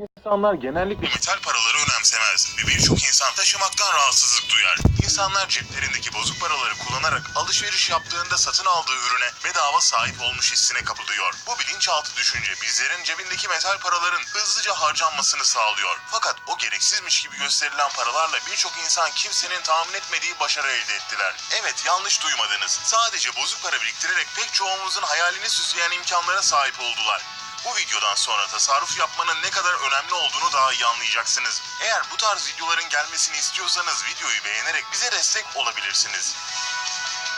İnsanlar genellikle Metal paraları önemsemez ve birçok insan taşımaktan rahatsızlık duyar. İnsanlar ceplerindeki bozuk paraları kullanarak alışveriş yaptığında satın aldığı ürüne bedava sahip olmuş hissine kapılıyor. Bu bilinçaltı düşünce bizlerin cebindeki metal paraların hızlıca harcanmasını sağlıyor. Fakat o gereksizmiş gibi gösterilen paralarla birçok insan kimsenin tahmin etmediği başarı elde ettiler. Evet yanlış duymadınız. Sadece bozuk para biriktirerek pek çoğumuzun hayalini süsleyen imkanlara sahip oldular. Bu videodan sonra tasarruf yapmanın ne kadar önemli olduğunu daha iyi anlayacaksınız. Eğer bu tarz videoların gelmesini istiyorsanız videoyu beğenerek bize destek olabilirsiniz.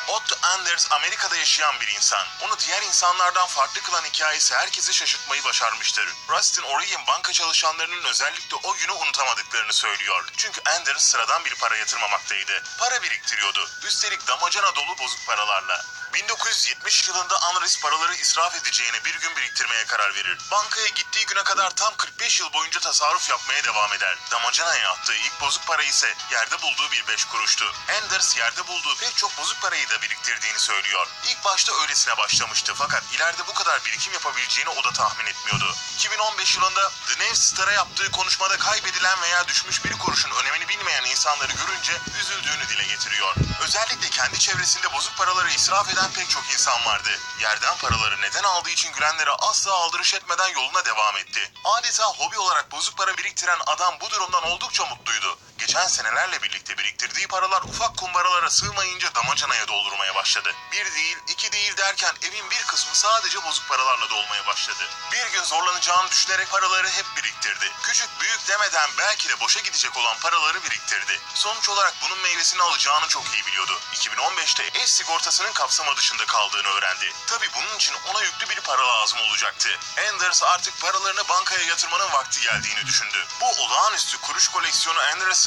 Otto Anders Amerika'da yaşayan bir insan. Onu diğer insanlardan farklı kılan hikayesi herkesi şaşırtmayı başarmıştır. Rustin O'Reilly banka çalışanlarının özellikle o günü unutamadıklarını söylüyor. Çünkü Anders sıradan bir para yatırmamaktaydı. Para biriktiriyordu. Üstelik damacana dolu bozuk paralarla. 1970 yılında Andres paraları israf edeceğini bir gün biriktirmeye karar verir. Bankaya gittiği güne kadar tam 45 yıl boyunca tasarruf yapmaya devam eder. Damacanaya attığı ilk bozuk para ise yerde bulduğu bir 5 kuruştu. Anders yerde bulduğu pek çok bozuk parayı da biriktirdiğini söylüyor. İlk başta öylesine başlamıştı fakat ileride bu kadar birikim yapabileceğini o da tahmin etmiyordu. 2015 yılında The New Star'a yaptığı konuşmada kaybedilen veya düşmüş bir kuruşun önemini bilmeyen insanları görünce üzüldüğünü dile getiriyor. Özellikle kendi çevresinde bozuk paraları israf eden pek çok insan vardı. Yerden paraları neden aldığı için gülenlere asla aldırış etmeden yoluna devam etti. Adeta hobi olarak bozuk para biriktiren adam bu durumdan oldukça mutluydu. Geçen senelerle birlikte biriktirdiği paralar ufak kumbaralara sığmayınca damacanaya doldurmaya başladı. Bir değil, iki değil derken evin bir kısmı sadece bozuk paralarla dolmaya başladı. Bir gün zorlanacağını düşünerek paraları hep biriktirdi. Küçük büyük demeden belki de boşa gidecek olan paraları biriktirdi. Sonuç olarak bunun meyvesini alacağını çok iyi biliyordu. 2015'te ev sigortasının kapsama dışında kaldığını öğrendi. Tabi bunun için ona yüklü bir para lazım olacaktı. Anders artık paralarını bankaya yatırmanın vakti geldiğini düşündü. Bu olağanüstü kuruş koleksiyonu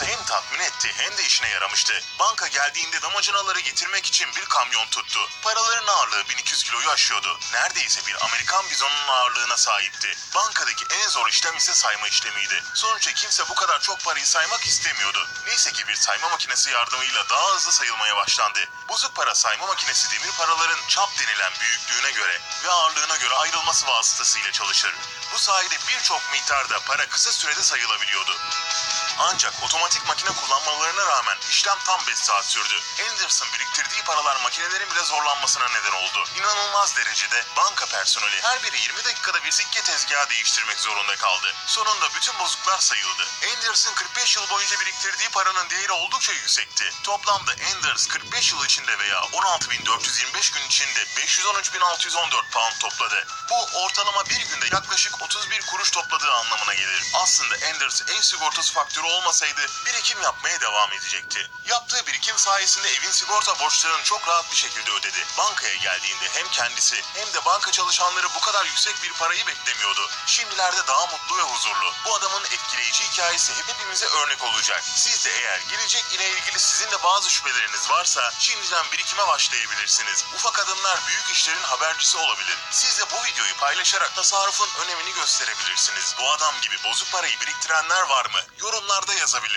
Hem tatmin etti hem de işine yaramıştı. Banka geldiğinde damacanaları getirmek için bir kamyon tuttu. Paraların ağırlığı 1200 kiloyu aşıyordu. Neredeyse bir Amerikan bizonunun ağırlığına sahipti. Bankadaki en zor işlem ise sayma işlemiydi. Sonuçta kimse bu kadar çok parayı saymak istemiyordu. Neyse ki bir sayma makinesi yardımıyla daha hızlı sayılmaya başlandı. Bozuk para sayma makinesi demir paraların çap denilen büyüklüğüne göre ve ağırlığına göre ayrılması vasıtasıyla çalışır. Bu sayede birçok miktarda para kısa sürede sayılabiliyordu. Ancak otomatik makine kullanmalarına rağmen işlem tam 5 saat sürdü. Anderson biriktirdiği paralar makinelerin bile zorlanmasına neden oldu. İnanılmaz derecede banka personeli her biri 20 dakikada bir sikke tezgahı değiştirmek zorunda kaldı. Sonunda bütün bozuklar sayıldı. Anderson 45 yıl boyunca biriktirdiği paranın değeri oldukça yüksekti. Toplamda Anders 45 yıl içinde veya 16.425 gün içinde 513.614 pound topladı. Bu ortalama bir günde yaklaşık 31 kuruş topladığı anlamına gelir. Aslında Anders ev sigortası faktörü olmasaydı birikim yapmaya devam edecekti. Yaptığı birikim sayesinde evin sigorta borçlarını çok rahat bir şekilde ödedi. Bankaya geldiğinde hem kendisi hem de banka çalışanları bu kadar yüksek bir parayı beklemiyordu. Şimdilerde daha mutlu ve huzurlu. Bu adamın etkileyici hikayesi hep hepimize örnek olacak. Siz de eğer gelecek ile ilgili sizin de bazı şüpheleriniz varsa şimdiden birikime başlayabilirsiniz. Ufak adımlar büyük işlerin habercisi olabilir. Siz de bu videoyu paylaşarak tasarrufun önemini gösterebilirsiniz. Bu adam gibi bozuk parayı biriktirenler var mı? Yorumlarda yazabilirsiniz.